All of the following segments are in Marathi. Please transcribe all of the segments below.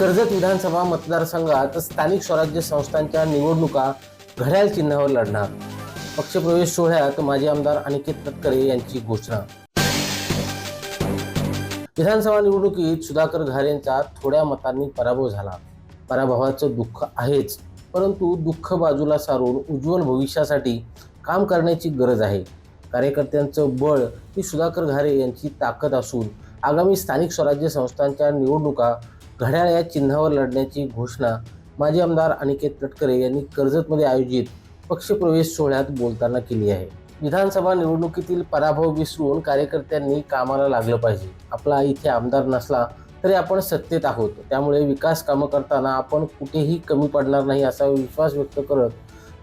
कर्जत विधानसभा मतदारसंघात स्थानिक स्वराज्य संस्थांच्या निवडणुका घड्याळ चिन्हावर लढणार. पक्षप्रवेश सोहळ्यात माजी आमदार अनिकेत तटकरे यांची घोषणा. विधानसभा निवडणुकीत सुधाकर घारेंचा थोड्या मतांनी पराभव झाला. पराभवाचं दुःख आहेच परंतु दुःख बाजूला सारून उज्ज्वल भविष्यासाठी काम करण्याची गरज आहे. कार्यकर्त्यांचं बळ ही सुधाकर घारे यांची ताकद असून आगामी स्थानिक स्वराज्य संस्थांच्या निवडणुका घड्याळ या चिन्हावर लढण्याची घोषणा माजी आमदार अनिकेत तटकरे यांनी कर्जतमध्ये आयोजित पक्षप्रवेश सोहळ्यात बोलताना केली आहे. विधानसभा निवडणुकीतील पराभव विसरून कार्यकर्त्यांनी कामाला लागलं पाहिजे. आपला इथे आमदार नसला तरी आपण सत्तेत आहोत. त्यामुळे विकास कामं करताना आपण कुठेही कमी पडणार नाही असा विश्वास व्यक्त करत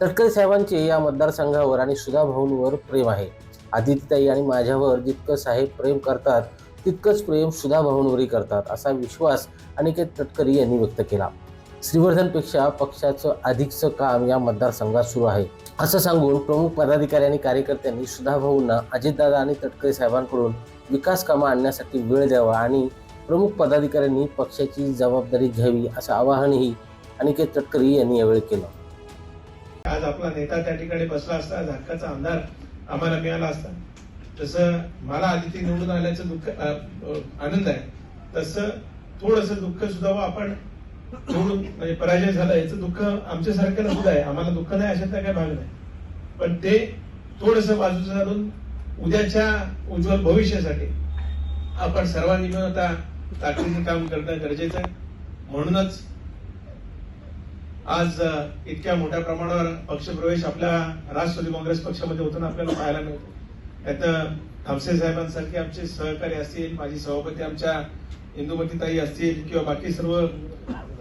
तटकरे साहेबांचे या मतदारसंघावर आणि सुधा भाऊंवर प्रेम आहे. आदित्यताई आणि माझ्यावर जितकं साहेब प्रेम करतात तितकंच प्रेम सुधा भाऊंवरही करतात असा विश्वास अनिकेत तटकरी यांनी व्यक्त केला. श्रीवर्धनपेक्षा पक्षाचं अधिकचं काम या मतदारसंघात सुरू आहे. असं सांगून प्रमुख पदाधिकारी आणि कार्यकर्त्यांनी सुधा भाऊंना अजितदादा आणि तटकरे साहेबांकडून विकास कामं आणण्यासाठी वेळ द्यावा आणि प्रमुख पदाधिकाऱ्यांनी पक्षाची जबाबदारी घ्यावी असं आवाहनही अनिकेत तटकरे यांनी यावेळी केलं. आज आपला नेता त्या ठिकाणी बसला असता आज आमदार आम्हाला मिळाला असता. जसं मला आदिती निवडून आल्याचं दुःख आनंद आहे. तसं थोडस दुःख सुद्धा व आपण निवडून म्हणजे पराजय झाला याचं दुःख आमच्यासारखं सारख्याला सुद्धा आहे. आम्हाला दुःख नाही अशातला काही भाग नाही. पण ते थोडस बाजूचं झालून उद्याच्या उज्ज्वल भविष्यासाठी आपण सर्वांनी मिळून आता ताकदीचं काम करणं गरजेचं आहे. म्हणूनच आज इतक्या मोठ्या प्रमाणावर पक्षप्रवेश आपल्या राष्ट्रवादी काँग्रेस पक्षामध्ये होताना आपल्याला पाहायला मिळतो. त्यात थापसे साहेबांसारखे आमचे सहकारी असतील माझी सभापती आमच्या इंदुमतीताई असतील किंवा बाकी सर्व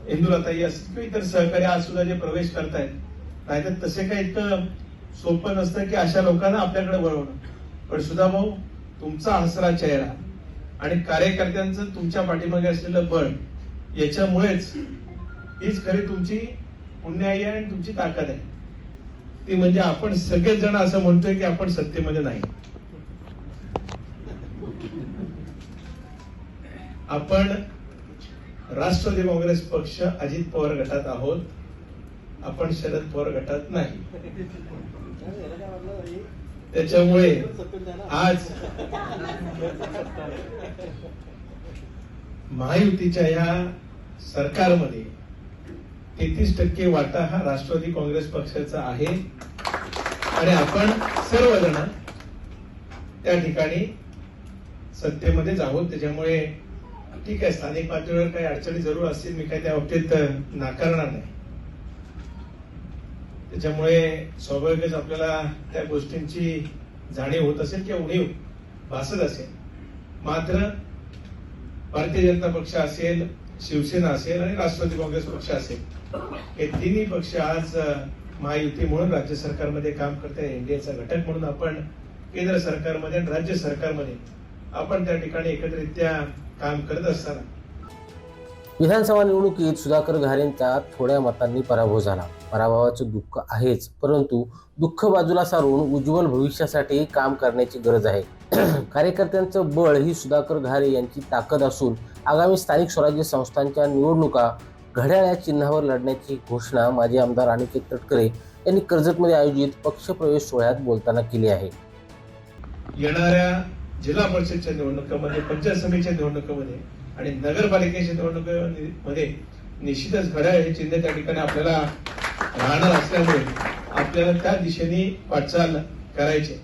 इंदुलाताई असतील किंवा इतर सहकारी आज सुद्धा जे प्रवेश करतायत नाहीतर तसे काही इतकं सोपं नसतं की अशा लोकांना आपल्याकडे वळवणं. पण सुद्धा भाऊ तुमचा हसरा चेहरा आणि कार्यकर्त्यांचं तुमच्या पाठीमागे असलेलं बळ याच्यामुळेच हीच खरी तुमची पुण्याई आहे आणि तुमची ताकद आहे. ती म्हणजे आपण सगळेच जण असं म्हणतोय की आपण सत्तेमध्ये नाही. आपण राष्ट्रवादी काँग्रेस पक्ष अजित पवार गटात आहोत. आपण शरद पवार गटात नाही. त्याच्यामुळे आज महायुतीच्या या सरकारमध्ये तेहतीस टक्के वाटा हा राष्ट्रवादी काँग्रेस पक्षाचा आहे. आणि आपण सर्वजण त्या ठिकाणी सत्तेमध्येच आहोत त्याच्यामुळे ठीक आहे स्थानिक पातळीवर काही अडचणी जरूर असतील मी काही त्या बाबतीत नाकारणार नाही. त्याच्यामुळे स्वाभाविकच आपल्याला त्या गोष्टींची जाणीव होत असेल किंवा उणीव भासत असेल. मात्र भारतीय जनता पक्ष असेल शिवसेना असेल आणि राष्ट्रवादी काँग्रेस पक्ष असेल हे तिन्ही पक्ष आज महायुती म्हणून राज्य सरकारमध्ये काम करते एनडीएचा घटक म्हणून आपण केंद्र सरकारमध्ये आणि राज्य सरकारमध्ये आपण त्या ठिकाणी एकत्रित्या काम करत असताना. विधानसभा निवडणुकीत सुधाकर घारेंचा थोड्या मतांनी पराभव झाला. पराभवाचं दुःख आहेच परंतु दुःख बाजूला सारून उज्ज्वल भविष्यासाठी काम करण्याची गरज आहे. कार्यकर्त्यांचं बळ ही सुधाकर घारे यांची ताकद असून आगामी स्थानिक स्वराज्य संस्थांच्या निवडणुका घड्याळ या चिन्हावर लढण्याची घोषणा माजी आमदार अनिकेत तटकरे यांनी कर्जतमध्ये आयोजित पक्षप्रवेश सोहळ्यात बोलताना केली आहे. येणाऱ्या जिल्हा परिषदच्या निवडणुकामध्ये पंचायत समितीच्या निवडणुकामध्ये आणि नगरपालिकेच्या निवडणुकामध्ये निश्चितच घड्याळ हे चिन्ह त्या ठिकाणी आपल्याला राहणार असल्यामुळे आपल्याला त्या दिशेने वाटचाल करायची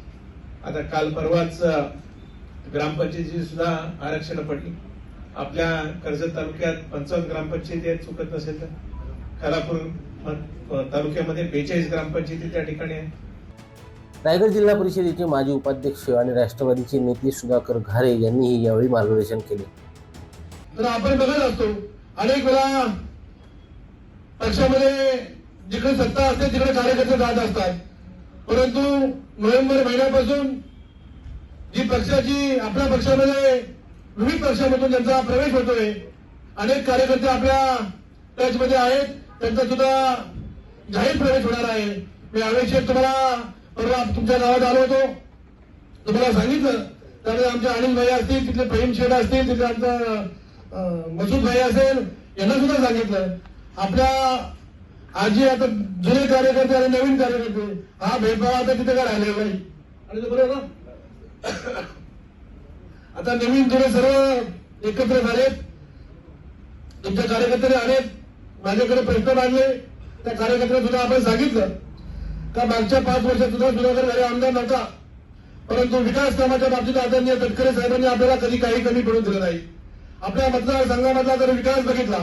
आता काल परवाच ग्रामपंचायतीची सुद्धा आरक्षण पडली. आपल्या कर्जत तालुक्यात पंचावन्न ग्रामपंचायती आहेत चुकत नसेल तर. खरापूर तालुक्यामध्ये बेचाळीस ग्रामपंचायती त्या ठिकाणी आहेत. रायगड जिल्हा परिषदेचे माजी उपाध्यक्ष आणि राष्ट्रवादीचे नेते सुधाकर घारे यांनीही यावेळी मार्गदर्शन केले. तर आपण बघत असतो अनेक वेळा पक्षामध्ये जिकडे सत्ता असते तिकडे कार्यकर्ते जात असतात. परंतु नोव्हेंबर महिन्यापासून जी पक्षाची आपल्या पक्षामध्ये विविध पक्षामधून त्यांचा प्रवेश होतोय. अनेक कार्यकर्ते आपल्या टचमध्ये आहेत त्यांचा सुद्धा जाहीर प्रवेश होणार आहे. मी यावेळी तुम्हाला परवा तुमच्या गावात आलो होतो. तुम्हाला सांगितलं त्यामध्ये आमचे अनिल भाई असतील तिथले प्रेम शेड असतील तिथले आमचा मसूद भाई असेल यांना सुद्धा सांगितलं. आपल्या आजी आता जुने कार्यकर्ते आणि नवीन कार्यकर्ते हा भेदभाव आता तिथे काय राहिले नाही. आणि ते बरोबर ना आता नवीन जुने सर्व एकत्र झालेत. तुमच्या कार्यकर्ते आलेत. माझ्याकडे प्रश्न मांडले. त्या कार्यकर्त्यांना सुद्धा आपण सांगितलं. का मागच्या पाच वर्षात सुद्धा सुधाकर झाले आमदार नव्हता. परंतु विकास कामाच्या बाबतीत आदरणीय तटकरे साहेबांनी आपल्याला कधी काही कमी पडून दिलं नाही. आपल्या मतदारसंघामधला जर विकास बघितला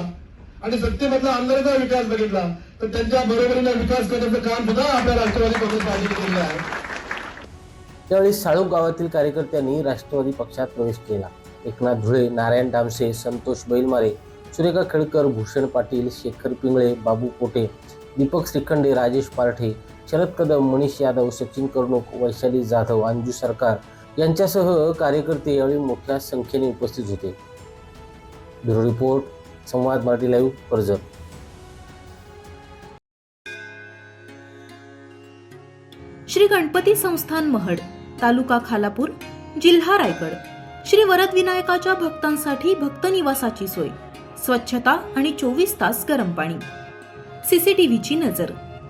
आणि सत्तेमधला आमदाराचा विकास बघितला तर त्यांच्या बरोबरीने विकास करण्याचं काम सुद्धा आपल्या राष्ट्रवादी काँग्रेस पार्टीने केलेलं आहे. त्यावेळी साळुक गावातील कार्यकर्त्यांनी राष्ट्रवादी पक्षात प्रवेश केला. एकनाथ धुळे नारायण डामसे संतोष बैलमारे सुरेखा खेडकर भूषण पाटील शेखर पिंगळे बाबू कोटे दीपक श्रीखंडे राजेश पारठे शरद कदम मनीष यादव सचिन करणूक वैशाली जाधव अंजू सरकार यांच्यासह कार्यकर्ते यावेळी मोठ्या संख्येने उपस्थित होते. Bureau report Samvad Marathi live Karjat. Shri Ganpati संस्थान महड तालुका खालापूर जिल्हा रायगड. श्री वरद विनायकाच्या भक्तांसाठी भक्त निवासाची सोय स्वच्छता आणि चोवीस तास गरम पाणी. सीसीटीव्हीची नजर.